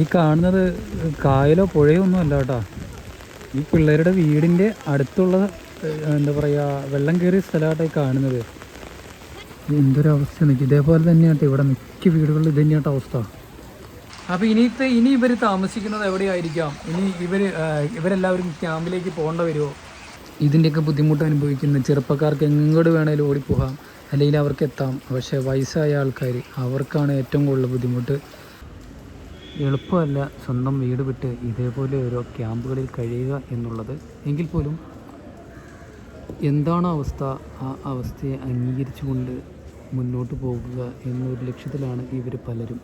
ഈ കാണുന്നത് കായലോ പുഴയോ ഒന്നും അല്ല കേട്ടോ. ഈ പിള്ളേരുടെ വീടിന്റെ അടുത്തുള്ള എന്താ പറയുക വെള്ളം കയറിയ സ്ഥലമായിട്ടാണ് കാണുന്നത്. എന്തൊരു അവസ്ഥ നിൽക്കും ഇതേപോലെ തന്നെയാട്ടോ ഇവിടെ മിക്ക വീടുകളിൽ ഇത് തന്നെയാട്ടോ അവസ്ഥ. അപ്പോൾ ഇനിയത്തെ ഇനി ഇവർ താമസിക്കുന്നത് എവിടെയായിരിക്കാം? ഇനി ഇവർ ഇവരെല്ലാവരും ക്യാമ്പിലേക്ക് പോകേണ്ട വരുമോ ഇതിന്റെയൊക്കെ ബുദ്ധിമുട്ട് അനുഭവിക്കുന്ന ചെറുപ്പക്കാർക്ക് എങ്ങോട്ട് വേണേലും ഓടിപ്പോകാം. അല്ലെങ്കിൽ അവർക്ക് എത്താം. പക്ഷേ വയസ്സായ ആൾക്കാർ അവർക്കാണ് ഏറ്റവും കൂടുതൽ ബുദ്ധിമുട്ട്. എളുപ്പമല്ല സ്വന്തം വീട് വിട്ട് ഇതേപോലെ ഓരോ ക്യാമ്പുകളിൽ കഴിയുക എന്നുള്ളത്. എങ്കിൽ പോലും എന്താണ് അവസ്ഥ? ആ അവസ്ഥയെ അംഗീകരിച്ചുകൊണ്ട് മുന്നോട്ട് പോകുക എന്നൊരു ലക്ഷ്യത്തിലാണ് ഇവർ പലരും.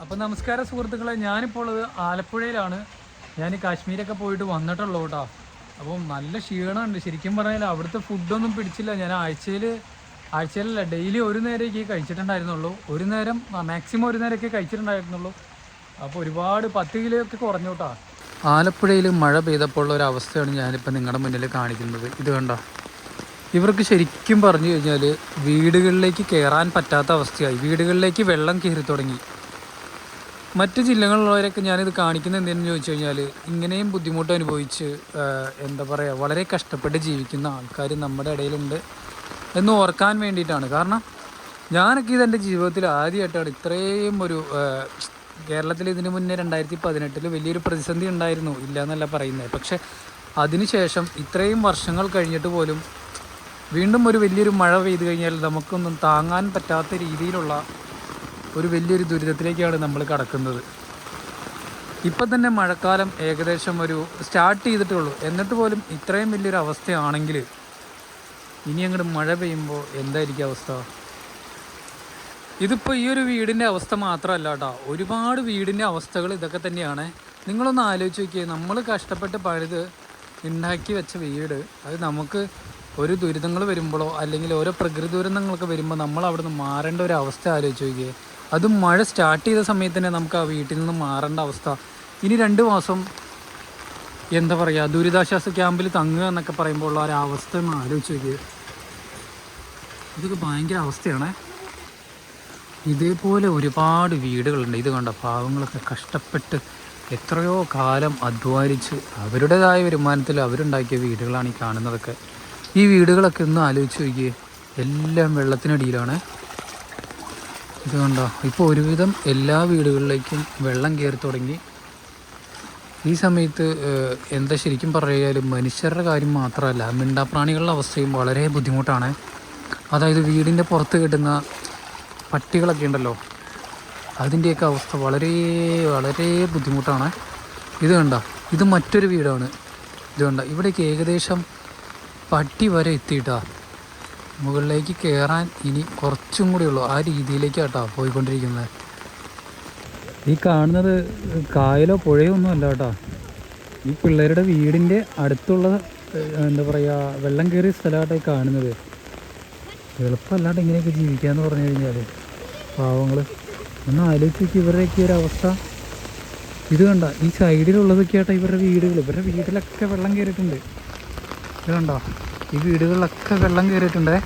അപ്പം നമസ്കാരം സുഹൃത്തുക്കളെ ഞാനിപ്പോൾ ഉള്ളത് ആലപ്പുഴയിലാണ്. ഞാൻ കാശ്മീരൊക്കെ പോയിട്ട് വന്നിട്ടുള്ളൂ കേട്ടോ. അപ്പം നല്ല ക്ഷീണമുണ്ട്. ശരിക്കും പറഞ്ഞാൽ അവിടുത്തെ ഫുഡൊന്നും പിടിച്ചില്ല. ഞാൻ ആഴ്ചയിൽ ആഴ്ചയിലല്ല ഡെയിലി ഒരു നേരമൊക്കെ കഴിച്ചിട്ടുണ്ടായിരുന്നുള്ളൂ. ഒരു നേരം മാക്സിമം ഒരു നേരമൊക്കെ കഴിച്ചിട്ടുണ്ടായിരുന്നുള്ളൂ. അപ്പോൾ ഒരുപാട് പത്ത് കിലോ ഒക്കെ കുറഞ്ഞു കേട്ടോ. ആലപ്പുഴയിൽ മഴ പെയ്തപ്പോൾ ഉള്ള ഒരു അവസ്ഥയാണ് ഞാനിപ്പോൾ നിങ്ങളുടെ മുന്നിൽ കാണിക്കുന്നത്. ഇത് കണ്ടോ? ഇവർക്ക് ശരിക്കും പറഞ്ഞു കഴിഞ്ഞാൽ വീടുകളിലേക്ക് കയറാൻ പറ്റാത്ത അവസ്ഥയായി. വീടുകളിലേക്ക് വെള്ളം കയറി തുടങ്ങി. മറ്റ് ജില്ലകളിലുള്ളവരൊക്കെ ഞാനിത് കാണിക്കുന്ന എന്തെന്ന് ചോദിച്ചു കഴിഞ്ഞാൽ ഇങ്ങനെയും ബുദ്ധിമുട്ട് അനുഭവിച്ച് എന്താ പറയുക വളരെ കഷ്ടപ്പെട്ട് ജീവിക്കുന്ന ആൾക്കാർ നമ്മുടെ ഇടയിലുണ്ട് എന്ന് ഓർക്കാൻ വേണ്ടിയിട്ടാണ്. കാരണം ഞാനൊക്കെ ഇത് എന്റെ ജീവിതത്തിൽ ആദ്യമായിട്ടാണ് ഇത്രയും ഒരു കേരളത്തിൽ ഇതിന് മുന്നേ രണ്ടായിരത്തി പതിനെട്ടിൽ വലിയൊരു പ്രതിസന്ധി ഉണ്ടായിരുന്നു ഇല്ല എന്നല്ല പറയുന്നത് പക്ഷെ അതിനുശേഷം ഇത്രയും വർഷങ്ങൾ കഴിഞ്ഞിട്ട് പോലും വീണ്ടും ഒരു വലിയൊരു മഴ പെയ്തു കഴിഞ്ഞാൽ നമുക്കൊന്നും താങ്ങാൻ പറ്റാത്ത രീതിയിലുള്ള ഒരു വലിയൊരു ദുരിതത്തിലേക്കാണ് നമ്മൾ കടക്കുന്നത്. ഇപ്പം തന്നെ മഴക്കാലം ഏകദേശം ഒരു സ്റ്റാർട്ട് ചെയ്തിട്ടുള്ളൂ എന്നിട്ട് പോലും ഇത്രയും വലിയൊരു അവസ്ഥയാണെങ്കിൽ ഇനി അങ്ങോട്ട് മഴ പെയ്യുമ്പോൾ എന്തായിരിക്കും അവസ്ഥ? ഇതിപ്പോൾ ഈ ഒരു വീടിന്റെ അവസ്ഥ മാത്രമല്ല കേട്ടോ. ഒരുപാട് വീടിന്റെ അവസ്ഥകൾ ഇതൊക്കെ തന്നെയാണ്. നിങ്ങളൊന്ന് ആലോചിച്ച് നോക്കിയേ നമ്മൾ കഷ്ടപ്പെട്ട് പഴുത് ഉണ്ടാക്കി വെച്ച വീട് അത് നമുക്ക് ഒരു ദുരിതങ്ങൾ വരുമ്പോഴോ അല്ലെങ്കിൽ ഓരോ പ്രകൃതി ദുരന്തങ്ങളൊക്കെ വരുമ്പോൾ നമ്മൾ അവിടെ നിന്ന് മാറേണ്ട ഒരു അവസ്ഥ ആലോചിച്ച് നോക്കിയേ. അതും മഴ സ്റ്റാർട്ട് ചെയ്ത സമയത്ത് തന്നെ നമുക്ക് ആ വീട്ടിൽ നിന്ന് മാറേണ്ട അവസ്ഥ. ഇനി രണ്ട് മാസം എന്താ പറയുക ദുരിതാശ്വാസ ക്യാമ്പിൽ തങ്ങുക എന്നൊക്കെ പറയുമ്പോൾ ഉള്ള ഒരു ഒന്ന് ആലോചിച്ച് നോക്കിയത് ഇതൊക്കെ ഭയങ്കര അവസ്ഥയാണേ. ഇതേപോലെ ഒരുപാട് വീടുകളുണ്ട്. ഇത് കണ്ട പാവങ്ങളൊക്കെ കഷ്ടപ്പെട്ട് എത്രയോ കാലം അധ്വാനിച്ച് അവരുടേതായ വരുമാനത്തിൽ അവരുണ്ടാക്കിയ വീടുകളാണ് ഈ കാണുന്നതൊക്കെ. ഈ വീടുകളൊക്കെ ഒന്ന് ആലോചിച്ച് നോക്കിയേ എല്ലാം വെള്ളത്തിനടിയിലാണ്. ഇത് കണ്ടോ? ഇപ്പോൾ ഒരുവിധം എല്ലാ വീടുകളിലേക്കും വെള്ളം കയറി തുടങ്ങി. ഈ സമയത്ത് എന്താ ശരിക്കും പറയാലും മനുഷ്യരുടെ കാര്യം മാത്രമല്ല മിണ്ടാപ്രാണികളുടെ അവസ്ഥയും വളരെ ബുദ്ധിമുട്ടാണ്. അതായത് വീടിന്റെ പുറത്ത് കിട്ടുന്ന പട്ടികളൊക്കെ ഉണ്ടല്ലോ അതിന്റെയൊക്കെ അവസ്ഥ വളരെ വളരെ ബുദ്ധിമുട്ടാണ്. ഇത് കണ്ട? ഇത് മറ്റൊരു വീടാണ്. ഇത് കണ്ട? ഇവിടേക്ക് ഏകദേശം പട്ടി വരെ എത്തിയിട്ടാ. മുകളിലേക്ക് കയറാൻ ഇനി കുറച്ചും കൂടി ഉള്ളൂ. ആ രീതിയിലേക്കാട്ടോ പോയിക്കൊണ്ടിരിക്കുന്നത്. ഈ കാണുന്നത് കായലോ പുഴയോ ഒന്നും അല്ല കേട്ടോ. ഈ പിള്ളേരുടെ വീടിന്റെ അടുത്തുള്ള എന്താ പറയുക വെള്ളം കയറിയ സ്ഥലമായിട്ടാണ് കാണുന്നത്. എളുപ്പമല്ലാണ്ട് ഇങ്ങനെയൊക്കെ ജീവിക്കാന്ന് പറഞ്ഞു കഴിഞ്ഞാൽ പാവങ്ങൾ. ഒന്ന് ആലോചിച്ച് ഇവരുടെയൊക്കെ ഒരു അവസ്ഥ. ഇത് കണ്ട ഈ സൈഡിലുള്ളതൊക്കെ ആട്ടോ ഇവരുടെ വീടുകൾ. ഇവരുടെ വീട്ടിലൊക്കെ വെള്ളം കയറിയിട്ടുണ്ട്. ഇത് കണ്ടോ? ഈ വീടുകളിലൊക്കെ വെള്ളം കയറിയിട്ടുണ്ടേ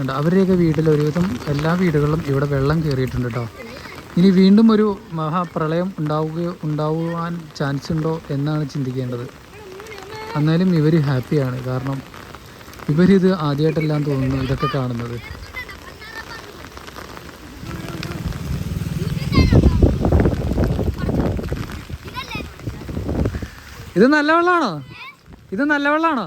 ഉണ്ട് അവരുടെയൊക്കെ വീട്ടിൽ ഒരുവിധം എല്ലാ വീടുകളിലും ഇവിടെ വെള്ളം കയറിയിട്ടുണ്ട് കേട്ടോ ഇനി വീണ്ടും ഒരു മഹാപ്രളയം ഉണ്ടാവുകയോ ഉണ്ടാവുവാൻ ചാൻസ് ഉണ്ടോ എന്നാണ് ചിന്തിക്കേണ്ടത്. എന്നാലും ഇവർ ഹാപ്പിയാണ് കാരണം ഇവരിത് ആദ്യമായിട്ടെല്ലാം തോന്നുന്നു ഇതൊക്കെ കാണുന്നത്. ഇത് നല്ല വെള്ളമാണോ ഇത് നല്ല വെള്ളമാണോ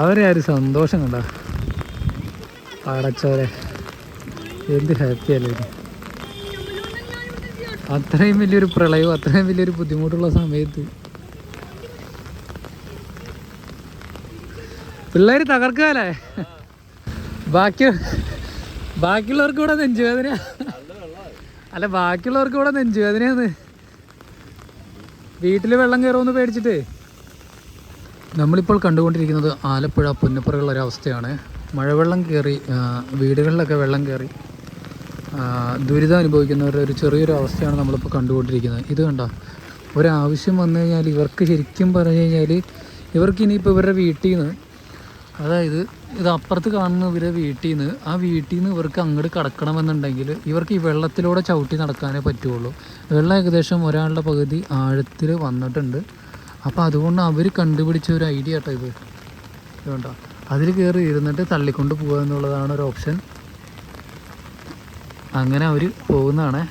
അവരെ ആ ഒരു സന്തോഷം കണ്ട? പാടച്ചോരെ എന്ത് ഹാപ്പി അല്ലേ. അത്രയും വലിയൊരു പ്രളയവും അത്രയും വലിയൊരു ബുദ്ധിമുട്ടുള്ള സമയത്ത് പിള്ളേര് തകർക്കാലേ ബാക്കി ബാക്കിയുള്ളവർക്ക് ഇവിടെ നെഞ്ചുവേദന. അല്ല ബാക്കിയുള്ളവർക്ക് ഇവിടെ നെഞ്ചുവേദനയാണ്. വീട്ടിൽ വെള്ളം കയറുമെന്ന് പേടിച്ചിട്ട്. നമ്മളിപ്പോൾ കണ്ടുകൊണ്ടിരിക്കുന്നത് ആലപ്പുഴ പുന്നപ്പുറയുള്ള ഒരവസ്ഥയാണ് മഴവെള്ളം കയറി വീടുകളിലൊക്കെ വെള്ളം കയറി ദുരിതം അനുഭവിക്കുന്നവരുടെ ഒരു ചെറിയൊരു അവസ്ഥയാണ് നമ്മളിപ്പോൾ കണ്ടുകൊണ്ടിരിക്കുന്നത്. ഇത് കണ്ട? ഒരാവശ്യം വന്നു കഴിഞ്ഞാൽ ഇവർക്ക് ശരിക്കും പറഞ്ഞു കഴിഞ്ഞാൽ ഇവർക്ക് ഇനിയിപ്പോൾ ഇവരുടെ വീട്ടിൽ നിന്ന് അതായത് ഇത് അപ്പുറത്ത് കാണുന്ന ഇവരെ വീട്ടിൽ നിന്ന് ആ വീട്ടിൽ നിന്ന് ഇവർക്ക് അങ്ങോട്ട് കടക്കണമെന്നുണ്ടെങ്കിൽ ഇവർക്ക് ഈ വെള്ളത്തിലൂടെ ചവിട്ടി നടക്കാനേ പറ്റുള്ളൂ. വെള്ളം ഏകദേശം ഒരാളുടെ പകുതി ആഴത്തിൽ വന്നിട്ടുണ്ട്. അപ്പോൾ അതുകൊണ്ട് അവർ കണ്ടുപിടിച്ച ഒരു ഐഡിയ കേട്ടോ ഇത്. വേണ്ട അതിൽ കയറി ഇരുന്നിട്ട് തള്ളിക്കൊണ്ട് പോകുക എന്നുള്ളതാണ് ഒരു ഓപ്ഷൻ. അങ്ങനെ അവർ പോകുന്നതാണ്.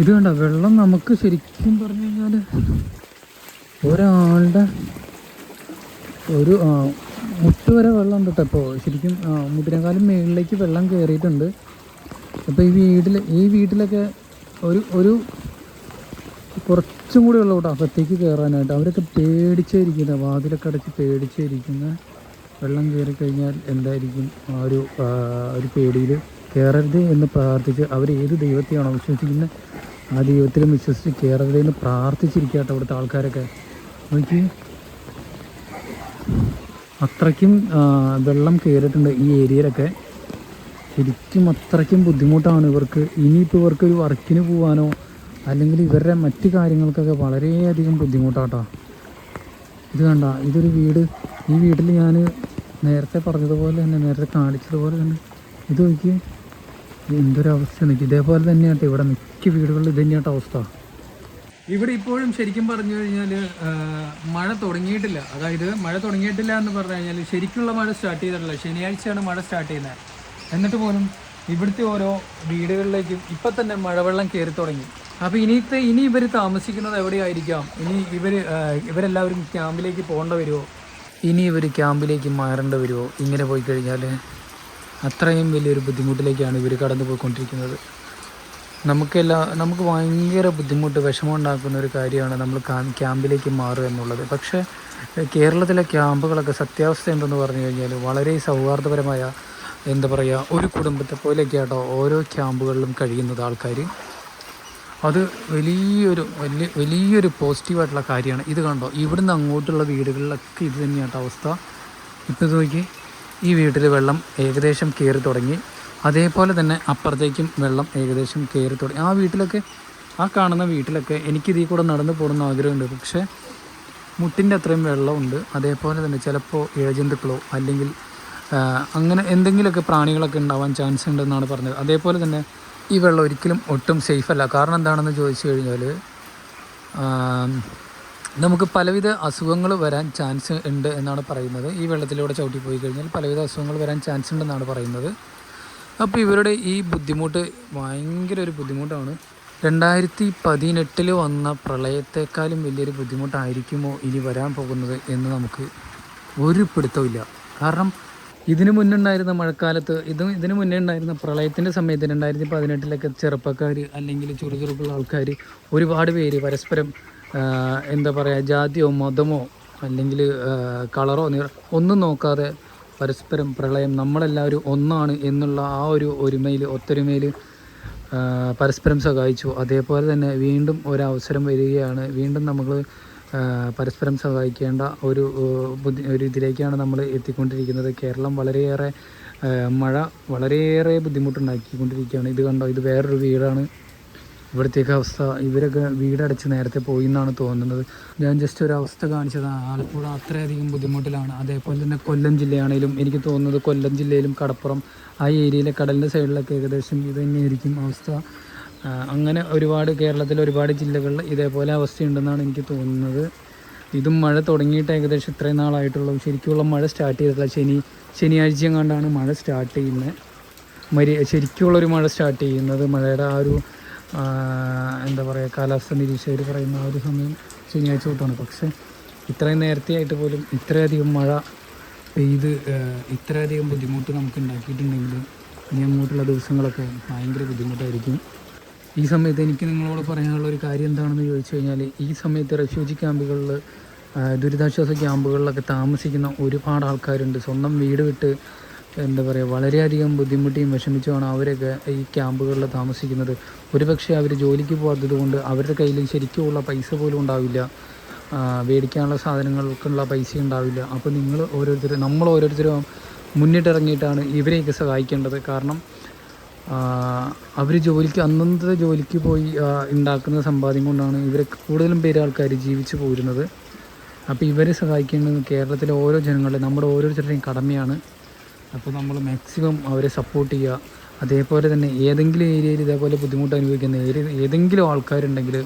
ഇത് വേണ്ട വെള്ളം നമുക്ക് ശരിക്കും പറഞ്ഞു കഴിഞ്ഞാൽ ഒരാളുടെ ഒരു മുട്ട് വരെ വെള്ളം ഉണ്ട് ഇപ്പോൾ ശരിക്കും ആ, മേളിലേക്ക് വെള്ളം കയറിയിട്ടുണ്ട് അപ്പോൾ ഈ വീട്ടിൽ ഈ വീട്ടിലൊക്കെ ഒരു ഒരു കുറച്ചും കൂടി ഉള്ളൂ കേട്ടോ അകത്തേക്ക് കയറാനായിട്ട് അവരൊക്കെ പേടിച്ചേ ഇരിക്കുന്നത് വാതിലൊക്കെ അടച്ച് പേടിച്ചേ ഇരിക്കുന്ന വെള്ളം കയറി കഴിഞ്ഞാൽ എന്തായിരിക്കും ആ ഒരു ഒരു പേടിയിൽ? കയറരുത് എന്ന് പ്രാർത്ഥിച്ച് അവർ ഏത് ദൈവത്തെയാണോ വിശ്വസിക്കുന്നത് ആ ദൈവത്തിലും വിശ്വസിച്ച് കയറരുത് എന്ന് കേട്ടോ അവിടുത്തെ ആൾക്കാരൊക്കെ. നോക്കി അത്രയ്ക്കും വെള്ളം കയറിയിട്ടുണ്ട് ഈ ഏരിയയിലൊക്കെ. ശരിക്കും അത്രയ്ക്കും ബുദ്ധിമുട്ടാണ് ഇവർക്ക്. ഇനിയിപ്പോൾ ഇവർക്ക് ഒരു വർക്കിന് പോകാനോ അല്ലെങ്കിൽ ഇവരുടെ മറ്റു കാര്യങ്ങൾക്കൊക്കെ വളരെയധികം ബുദ്ധിമുട്ടാട്ടോ. ഇത് കണ്ട ഇതൊരു വീട്. ഈ വീട്ടിൽ ഞാൻ നേരത്തെ പറഞ്ഞതുപോലെ തന്നെ നേരത്തെ കാണിച്ചതുപോലെ തന്നെ ഇത് നോക്കി എന്തൊരവസ്ഥ നിൽക്കും ഇതേപോലെ തന്നെയാട്ടോ ഇവിടെ മിക്ക വീടുകളിൽ ഇത് അവസ്ഥ. ഇവിടെ ഇപ്പോഴും ശരിക്കും പറഞ്ഞു കഴിഞ്ഞാൽ മഴ തുടങ്ങിയിട്ടില്ല. അതായത് മഴ തുടങ്ങിയിട്ടില്ല എന്ന് പറഞ്ഞു കഴിഞ്ഞാൽ ശരിക്കുള്ള മഴ സ്റ്റാർട്ട് ചെയ്തിട്ടില്ല. ശനിയാഴ്ചയാണ് മഴ സ്റ്റാർട്ട് ചെയ്യുന്നത്. എന്നിട്ട് പോലും ഇവിടുത്തെ ഓരോ വീടുകളിലേക്കും ഇപ്പം തന്നെ മഴവെള്ളം കയറി തുടങ്ങി. അപ്പോൾ ഇനിയത്തെ ഇനി ഇവർ താമസിക്കുന്നത് എവിടെയായിരിക്കാം? ഇനി ഇവർ ഇവരെല്ലാവരും ക്യാമ്പിലേക്ക് പോകേണ്ട വരുമോ ഇനി ഇവർ ക്യാമ്പിലേക്ക് മാറേണ്ടി വരുമോ ഇങ്ങനെ പോയി കഴിഞ്ഞാൽ അത്രയും വലിയൊരു ബുദ്ധിമുട്ടിലേക്കാണ് ഇവർ കടന്നു പോയിക്കൊണ്ടിരിക്കുന്നത് നമുക്കെല്ലാം നമുക്ക് ഭയങ്കര ബുദ്ധിമുട്ട് വിഷമമുണ്ടാക്കുന്ന ഒരു കാര്യമാണ് നമ്മൾ ക്യാമ്പിലേക്ക് മാറുക എന്നുള്ളത്. പക്ഷേ കേരളത്തിലെ ക്യാമ്പുകളൊക്കെ സത്യാവസ്ഥ എന്തെന്ന് പറഞ്ഞു കഴിഞ്ഞാൽ വളരെ സൗഹാർദ്ദപരമായ എന്താ പറയുക ഒരു കുടുംബത്തെ പോലെയൊക്കെ ആട്ടോ ഓരോ ക്യാമ്പുകളിലും കഴിയുന്നത് ആൾക്കാർ അത് വലിയൊരു വലിയ വലിയൊരു പോസിറ്റീവായിട്ടുള്ള കാര്യമാണ്. ഇത് കണ്ടോ? ഇവിടുന്ന് അങ്ങോട്ടുള്ള വീടുകളിലൊക്കെ ഇത് തന്നെയാട്ടോ അവസ്ഥ. ഇപ്പോൾ നോക്കി ഈ വീട്ടിൽ വെള്ളം ഏകദേശം കയറി തുടങ്ങി. അതേപോലെ തന്നെ അപ്പുറത്തേക്കും വെള്ളം ഏകദേശം കയറി തുടങ്ങി. ആ വീട്ടിലൊക്കെ ആ കാണുന്ന വീട്ടിലൊക്കെ എനിക്കിതീ കൂടെ നടന്നു പോകണമെന്ന് ആഗ്രഹമുണ്ട്. പക്ഷേ മുട്ടിന്റെ അത്രയും വെള്ളമുണ്ട്. അതേപോലെ തന്നെ ചിലപ്പോൾ ഇഴജന്തുക്കളോ അല്ലെങ്കിൽ അങ്ങനെ എന്തെങ്കിലുമൊക്കെ പ്രാണികളൊക്കെ ഉണ്ടാവാൻ ചാൻസ് ഉണ്ടെന്നാണ് പറഞ്ഞത്. അതേപോലെ തന്നെ ഈ വെള്ളം ഒരിക്കലും ഒട്ടും സേഫ് അല്ല കാരണം എന്താണെന്ന് ചോദിച്ചു കഴിഞ്ഞാൽ നമുക്ക് പലവിധ അസുഖങ്ങൾ വരാൻ ചാൻസ് ഉണ്ട് എന്നാണ് പറയുന്നത്. ഈ വെള്ളത്തിലൂടെ ചവിട്ടി പോയി കഴിഞ്ഞാൽ പലവിധ അസുഖങ്ങൾ വരാൻ ചാൻസ് ഉണ്ടെന്നാണ് പറയുന്നത്. അപ്പോൾ ഇവരുടെ ഈ ബുദ്ധിമുട്ട് ഭയങ്കര ഒരു ബുദ്ധിമുട്ടാണ്. രണ്ടായിരത്തി പതിനെട്ടിൽ വന്ന പ്രളയത്തെക്കാളും വലിയൊരു ബുദ്ധിമുട്ടായിരിക്കുമോ ഇനി വരാൻ പോകുന്നത് എന്ന് നമുക്ക് ഒരു പിടുത്തമില്ല കാരണം ഇതിനു മുന്നുണ്ടായിരുന്ന മഴക്കാലത്ത് ഇതും ഇതിനു മുന്നേ ഉണ്ടായിരുന്ന പ്രളയത്തിന്റെ സമയത്ത് രണ്ടായിരത്തി പതിനെട്ടിലൊക്കെ ചെറുപ്പക്കാർ അല്ലെങ്കിൽ ചുറുചുറുക്കുള്ള ആൾക്കാർ ഒരുപാട് പേര് പരസ്പരം എന്താ പറയുക ജാതിയോ മതമോ അല്ലെങ്കിൽ കളറോ ഒന്നും നോക്കാതെ പരസ്പരം പ്രളയം നമ്മളെല്ലാവരും ഒന്നാണ് എന്നുള്ള ആ ഒരു ഒരുമയിൽ ഒത്തൊരുമയിൽ പരസ്പരം സഹായിച്ചു. അതേപോലെ തന്നെ വീണ്ടും ഒരവസരം വരികയാണ്. വീണ്ടും നമ്മൾ പരസ്പരം സഹായിക്കേണ്ട ഒരു ഒരു ഇതിലേക്കാണ് നമ്മൾ എത്തിക്കൊണ്ടിരിക്കുന്നത്. കേരളം വളരെയേറെ മഴ വളരെയേറെ ബുദ്ധിമുട്ടുണ്ടാക്കിക്കൊണ്ടിരിക്കുകയാണ്. ഇത് കണ്ടോ? ഇത് വേറൊരു വീടാണ്. ഇവിടത്തേക്ക് അവസ്ഥ ഇവരൊക്കെ വീടടച്ച് നേരത്തെ പോയി എന്നാണ് തോന്നുന്നത്. ഞാൻ ജസ്റ്റ് ഒരു അവസ്ഥ കാണിച്ചതാണ് ആലപ്പുഴ അത്രയധികം ബുദ്ധിമുട്ടിലാണ്. അതേപോലെ തന്നെ കൊല്ലം ജില്ലയാണെങ്കിലും എനിക്ക് തോന്നുന്നത് കൊല്ലം ജില്ലയിലും കടപ്പുറം ആ ഏരിയയിലെ കടലിന്റെ സൈഡിലൊക്കെ ഏകദേശം ഇത് തന്നെയായിരിക്കും അവസ്ഥ. അങ്ങനെ ഒരുപാട് കേരളത്തിലെ ഒരുപാട് ജില്ലകളിൽ ഇതേപോലെ അവസ്ഥയുണ്ടെന്നാണ് എനിക്ക് തോന്നുന്നത്. ഇതും മഴ തുടങ്ങിയിട്ട് ഏകദേശം ഇത്രയും നാളായിട്ടുള്ളൂ. ശരിക്കുള്ള മഴ സ്റ്റാർട്ട് ചെയ്തിട്ടില്ല. ശനി ശനിയാഴ്ച കണ്ടാണ് മഴ സ്റ്റാർട്ട് ചെയ്യുന്നത്. മരി ശരിക്കുള്ളൊരു മഴ സ്റ്റാർട്ട് ചെയ്യുന്നത്. മഴയുടെ ആ ഒരു എന്താ പറയുക കാലാവസ്ഥ നിരീക്ഷകർ പറയുന്ന ആ ഒരു സമയം ശനിയാഴ്ച തൊട്ടാണ്. പക്ഷേ ഇത്രയും നേരത്തെ ആയിട്ട് പോലും ഇത്രയധികം മഴ പെയ്ത് ഇത്രയധികം ബുദ്ധിമുട്ട് നമുക്ക് ഉണ്ടാക്കിയിട്ടുണ്ടെങ്കിൽ ഇനി അങ്ങോട്ടുള്ള ദിവസങ്ങളൊക്കെ ഭയങ്കര ബുദ്ധിമുട്ടായിരിക്കും. ഈ സമയത്ത് എനിക്ക് നിങ്ങളോട് പറയാനുള്ള ഒരു കാര്യം എന്താണെന്ന് ചോദിച്ചു കഴിഞ്ഞാൽ ഈ സമയത്ത് റെഫ്യൂജി ക്യാമ്പുകളിൽ ദുരിതാശ്വാസ ക്യാമ്പുകളിലൊക്കെ താമസിക്കുന്ന ഒരുപാട് ആൾക്കാരുണ്ട്. സ്വന്തം വീട് വിട്ട് എന്താ പറയുക വളരെയധികം ബുദ്ധിമുട്ടിയും വിഷമിച്ചുമാണ് അവരൊക്കെ ഈ ക്യാമ്പുകളിൽ താമസിക്കുന്നത്. ഒരുപക്ഷെ അവർ ജോലിക്ക് പോകാത്തത് കൊണ്ട് അവരുടെ കയ്യിൽ ശരിക്കുമുള്ള പൈസ പോലും ഉണ്ടാവില്ല. മേടിക്കാനുള്ള സാധനങ്ങൾക്കുള്ള പൈസ ഉണ്ടാവില്ല. അപ്പോൾ നിങ്ങൾ ഓരോരുത്തർ നമ്മൾ ഓരോരുത്തരും മുന്നിട്ടിറങ്ങിയിട്ടാണ് ഇവരെയൊക്കെ സഹായിക്കേണ്ടത്. കാരണം അവർ ജോലിക്ക് അന്നത്തെ ജോലിക്ക് പോയി ഉണ്ടാക്കുന്ന സമ്പാദ്യം കൊണ്ടാണ് ഇവരെ കൂടുതലും പേര് ആൾക്കാർ ജീവിച്ചു പോരുന്നത്. അപ്പോൾ ഇവരെ സഹായിക്കേണ്ടത് കേരളത്തിലെ ഓരോ ജനങ്ങളുടെ നമ്മുടെ ഓരോരുത്തരുടെയും കടമയാണ്. അപ്പോൾ നമ്മൾ മാക്സിമം അവരെ സപ്പോർട്ട് ചെയ്യുക. അതേപോലെ തന്നെ ഏതെങ്കിലും ഏരിയയിൽ ഇതേപോലെ ബുദ്ധിമുട്ട് അനുഭവിക്കുന്ന ഏരിയ ഏതെങ്കിലും ആൾക്കാരുണ്ടെങ്കിൽ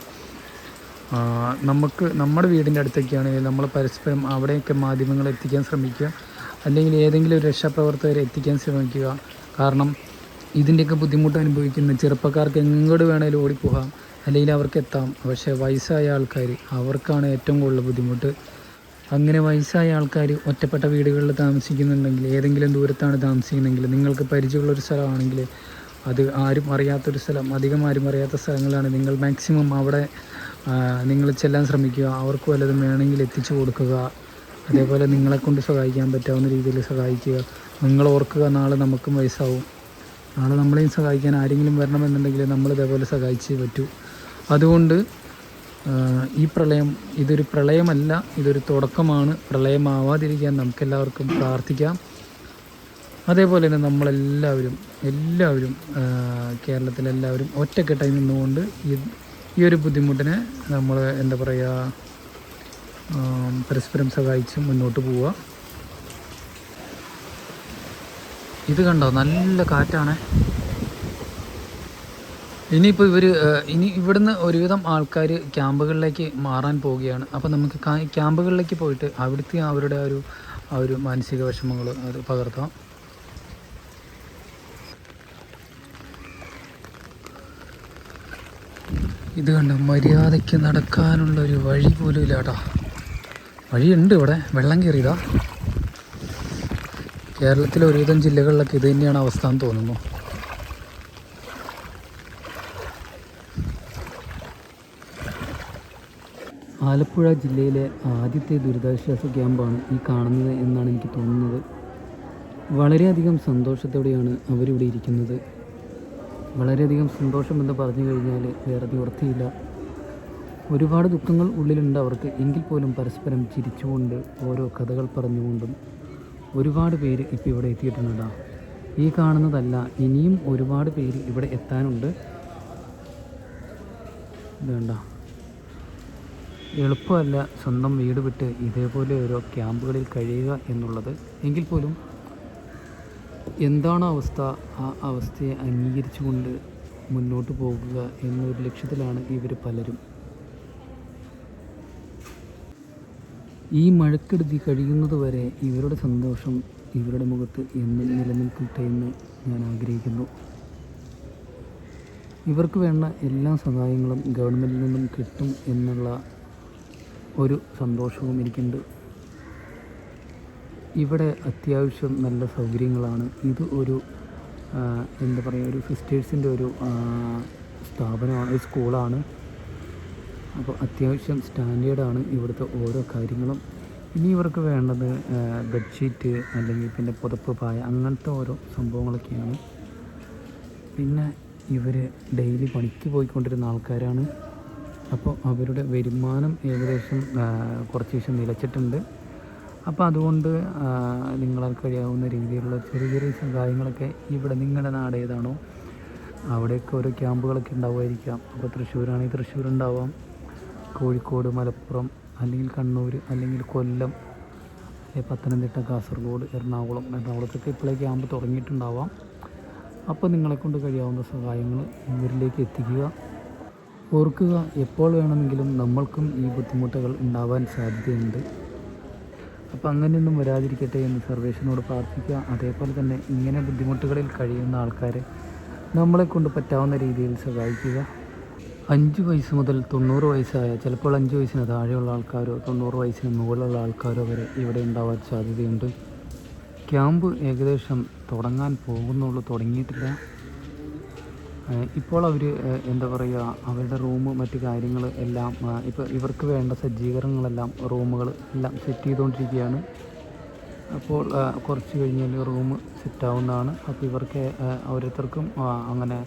നമുക്ക് നമ്മുടെ വീടിന്റെ അടുത്തൊക്കെയാണെങ്കിൽ നമ്മൾ പരസ്പരം അവിടെയൊക്കെ മാധ്യമങ്ങൾ എത്തിക്കാൻ ശ്രമിക്കുക. അല്ലെങ്കിൽ ഏതെങ്കിലും ഒരു രക്ഷാപ്രവർത്തകരെ എത്തിക്കാൻ ശ്രമിക്കുക. കാരണം ഇതിന്റെയൊക്കെ ബുദ്ധിമുട്ട് അനുഭവിക്കുന്ന ചെറുപ്പക്കാർക്ക് എങ്ങോട്ട് വേണേലും ഓടിപ്പോകാം. അല്ലെങ്കിൽ അവർക്ക് എത്താം. പക്ഷേ വയസ്സായ ആൾക്കാർ അവർക്കാണ് ഏറ്റവും കൂടുതൽ ബുദ്ധിമുട്ട്. അങ്ങനെ വയസ്സായ ആൾക്കാർ ഒറ്റപ്പെട്ട വീടുകളിൽ താമസിക്കുന്നുണ്ടെങ്കിൽ ഏതെങ്കിലും ദൂരത്താണ് താമസിക്കുന്നതെങ്കിൽ നിങ്ങൾക്ക് പരിചയമുള്ളൊരു സ്ഥലമാണെങ്കിൽ അത് ആരും അറിയാത്തൊരു സ്ഥലം അധികം ആരും അറിയാത്ത സ്ഥലങ്ങളാണ് നിങ്ങൾ മാക്സിമം അവിടെ നിങ്ങൾ ചെല്ലാൻ ശ്രമിക്കുക. അവർക്ക് വല്ലതും വേണമെങ്കിൽ എത്തിച്ചു കൊടുക്കുക. അതേപോലെ നിങ്ങളെ കൊണ്ട് സഹായിക്കാൻ പറ്റാവുന്ന രീതിയിൽ സഹായിക്കുക. നിങ്ങൾ ഓർക്കുക നാളെ നമുക്കും വയസ്സാവും. നാളെ നമ്മളെയും സഹായിക്കാൻ ആരെങ്കിലും വരണമെന്നുണ്ടെങ്കിൽ നമ്മൾ ഇതേപോലെ സഹായിച്ചേ പറ്റൂ. അതുകൊണ്ട് ഈ പ്രളയം ഇതൊരു പ്രളയമല്ല ഇതൊരു തുടക്കമാണ്. പ്രളയമാവാതിരിക്കാൻ നമുക്കെല്ലാവർക്കും പ്രാർത്ഥിക്കാം. അതേപോലെ തന്നെ നമ്മളെല്ലാവരും എല്ലാവരും കേരളത്തിലെല്ലാവരും ഒറ്റക്കെട്ടായി നിന്നുകൊണ്ട് ഈ ഈ ഒരു ബുദ്ധിമുട്ടിനെ നമ്മൾ എന്താ പറയുക പരസ്പരം സഹായിച്ച് മുന്നോട്ട് പോവുക. ഇത് കണ്ടോ? നല്ല കാറ്റാണ്. ഇനിയിപ്പോൾ ഇവർ ഇനി ഇവിടുന്ന് ഒരുവിധം ആൾക്കാർ ക്യാമ്പുകളിലേക്ക് മാറാൻ പോവുകയാണ്. അപ്പോൾ നമുക്ക് ക്യാമ്പുകളിലേക്ക് പോയിട്ട് അവിടുത്തെ അവരുടെ ഒരു ആ ഒരു മാനസിക വിഷമങ്ങൾ അത് പകർത്താം. ഇത് കണ്ട മര്യാദയ്ക്ക് നടക്കാനുള്ള ഒരു വഴി പോലും ഇല്ല വഴിയുണ്ട് ഇവിടെ. വെള്ളം കയറിയതാ. കേരളത്തിലെ ഒരുവിധം ജില്ലകളിലൊക്കെ ഇത് തന്നെയാണ് അവസ്ഥ എന്ന് തോന്നുന്നു. ആലപ്പുഴ ജില്ലയിലെ ആദ്യത്തെ ദുരിതാശ്വാസ ക്യാമ്പാണ് ഈ കാണുന്നത് എന്നാണ് എനിക്ക് തോന്നുന്നത്. വളരെയധികം സന്തോഷത്തോടെയാണ് അവരിവിടെ ഇരിക്കുന്നത്. വളരെയധികം സന്തോഷം എന്ന് പറഞ്ഞു കഴിഞ്ഞാൽ വേറെ നിവർത്തിയില്ല ഒരുപാട് ദുഃഖങ്ങൾ ഉള്ളിലുണ്ട് അവർക്ക്. എങ്കിൽ പോലും പരസ്പരം ചിരിച്ചുകൊണ്ട് ഓരോ കഥകൾ പറഞ്ഞുകൊണ്ടും ഒരുപാട് പേര് ഇപ്പോൾ ഇവിടെ എത്തിയിട്ടുണ്ടാ ഈ കാണുന്നതല്ല ഇനിയും ഒരുപാട് പേര് ഇവിടെ എത്താനുണ്ട്. വേണ്ട എളുപ്പമല്ല സ്വന്തം വീട് വിട്ട് ഇതേപോലെ ഓരോ ക്യാമ്പുകളിൽ കഴിയുക എന്നുള്ളത്. എങ്കിൽ പോലും എന്താണ് അവസ്ഥ? ആ അവസ്ഥയെ അംഗീകരിച്ചുകൊണ്ട് മുന്നോട്ട് പോകുക എന്നൊരു ലക്ഷ്യത്തിലാണ് ഇവർ പലരും. ഈ മഴക്കെടുതി കഴിയുന്നത് വരെ ഇവരുടെ സന്തോഷം ഇവരുടെ മുഖത്ത് എന്നും നിലനിൽക്കട്ടെ എന്ന് ഞാൻ ആഗ്രഹിക്കുന്നു. ഇവർക്ക് വേണ്ട എല്ലാ സഹായങ്ങളും ഗവൺമെന്റിൽ നിന്നും കിട്ടും എന്നുള്ള ഒരു സന്തോഷവും എനിക്കുണ്ട്. ഇവിടെ അത്യാവശ്യം നല്ല സൗകര്യങ്ങളാണ്. ഇത് ഒരു എന്താ പറയുക ഒരു സിസ്റ്റേഴ്സിന്റെ ഒരു സ്ഥാപനമാണ് ഒരു സ്കൂളാണ്. അപ്പോൾ അത്യാവശ്യം സ്റ്റാൻഡേർഡാണ് ഇവിടുത്തെ ഓരോ കാര്യങ്ങളും. ഇനി ഇവർക്ക് വേണ്ടത് ബെഡ്ഷീറ്റ് അല്ലെങ്കിൽ പിന്നെ പുതപ്പ് പായ അങ്ങനത്തെ ഓരോ സംഭവങ്ങളൊക്കെയാണ്. പിന്നെ ഇവർ ഡെയിലി പണിക്ക് പോയിക്കൊണ്ടിരുന്ന ആൾക്കാരാണ്. അപ്പോൾ അവരുടെ വരുമാനം ഏകദേശം കുറച്ച് ദിവസം നിലച്ചിട്ടുണ്ട്. അപ്പോൾ അതുകൊണ്ട് നിങ്ങളാൽ കഴിയാവുന്ന രീതിയിലുള്ള ചെറിയ ചെറിയ സഹായങ്ങളൊക്കെ ഇവിടെ നിങ്ങളുടെ നാട് ഏതാണോ അവിടെയൊക്കെ ഓരോ ക്യാമ്പുകളൊക്കെ ഉണ്ടാവുമായിരിക്കാം. അപ്പോൾ തൃശ്ശൂരാണെങ്കിൽ തൃശ്ശൂർ ഉണ്ടാവാം. കോഴിക്കോട് മലപ്പുറം അല്ലെങ്കിൽ കണ്ണൂർ അല്ലെങ്കിൽ കൊല്ലം അല്ലെങ്കിൽ പത്തനംതിട്ട കാസർഗോഡ് എറണാകുളം എറണാകുളത്തൊക്കെ ഇപ്പോഴേ ക്യാമ്പ് തുടങ്ങിയിട്ടുണ്ടാവാം. അപ്പോൾ നിങ്ങളെക്കൊണ്ട് കഴിയാവുന്ന സഹായങ്ങൾ ഇവരിലേക്ക് എത്തിക്കുക. ഓർക്കുക എപ്പോൾ വേണമെങ്കിലും നമ്മൾക്കും ഈ ബുദ്ധിമുട്ടുകൾ ഉണ്ടാവാൻ സാധ്യതയുണ്ട്. അപ്പോൾ അങ്ങനെയൊന്നും വരാതിരിക്കട്ടെ എന്ന് സർവേഷനോട് പ്രാർത്ഥിക്കുക. അതേപോലെ തന്നെ ഇങ്ങനെ ബുദ്ധിമുട്ടുകളിൽ കഴിയുന്ന ആൾക്കാരെ നമ്മളെ കൊണ്ട് പറ്റാവുന്ന രീതിയിൽ സഹായിക്കുക. അഞ്ച് വയസ്സ് മുതൽ തൊണ്ണൂറ് വയസ്സായ ചിലപ്പോൾ അഞ്ച് വയസ്സിന് താഴെയുള്ള ആൾക്കാരോ തൊണ്ണൂറ് വയസ്സിന് മുകളിലുള്ള ആൾക്കാരോ വരെ ഇവിടെ ഉണ്ടാവാൻ സാധ്യതയുണ്ട്. ക്യാമ്പ് ഏകദേശം തുടങ്ങാൻ പോകുന്നുള്ളൂ തുടങ്ങിയിട്ടില്ല. ഇപ്പോൾ അവർ എന്താ പറയുക അവരുടെ റൂം മറ്റ് കാര്യങ്ങൾ എല്ലാം ഇപ്പോൾ ഇവർക്ക് വേണ്ട സജ്ജീകരണങ്ങളെല്ലാം റൂമുകൾ എല്ലാം സെറ്റ് ചെയ്തുകൊണ്ടിരിക്കുകയാണ് അപ്പോൾ കുറച്ച് കഴിഞ്ഞാൽ റൂം സെറ്റാവുന്നതാണ് അപ്പോൾ ഇവർക്ക് ഓരോരുത്തർക്കും അങ്ങനെ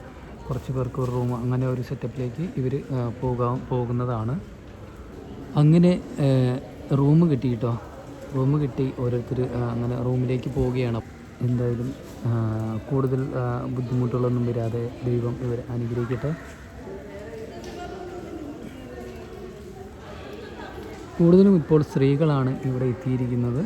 കുറച്ച് പേർക്ക് ഒരു റൂം അങ്ങനെ ഒരു സെറ്റപ്പിലേക്ക് ഇവർ പോകാൻ പോകുന്നതാണ്. അങ്ങനെ റൂം കിട്ടി കേട്ടോ. റൂം കിട്ടി ഓരോരുത്തർ അങ്ങനെ റൂമിലേക്ക് പോവുകയാണ്. എന്തായാലും കൂടുതൽ ബുദ്ധിമുട്ടുകളൊന്നും വരാതെ ദൈവം ഇവരെ അനുഗ്രഹിക്കട്ടെ. കൂടുതലും ഇപ്പോൾ സ്ത്രീകളാണ് ഇവിടെ എത്തിയിരിക്കുന്നത്.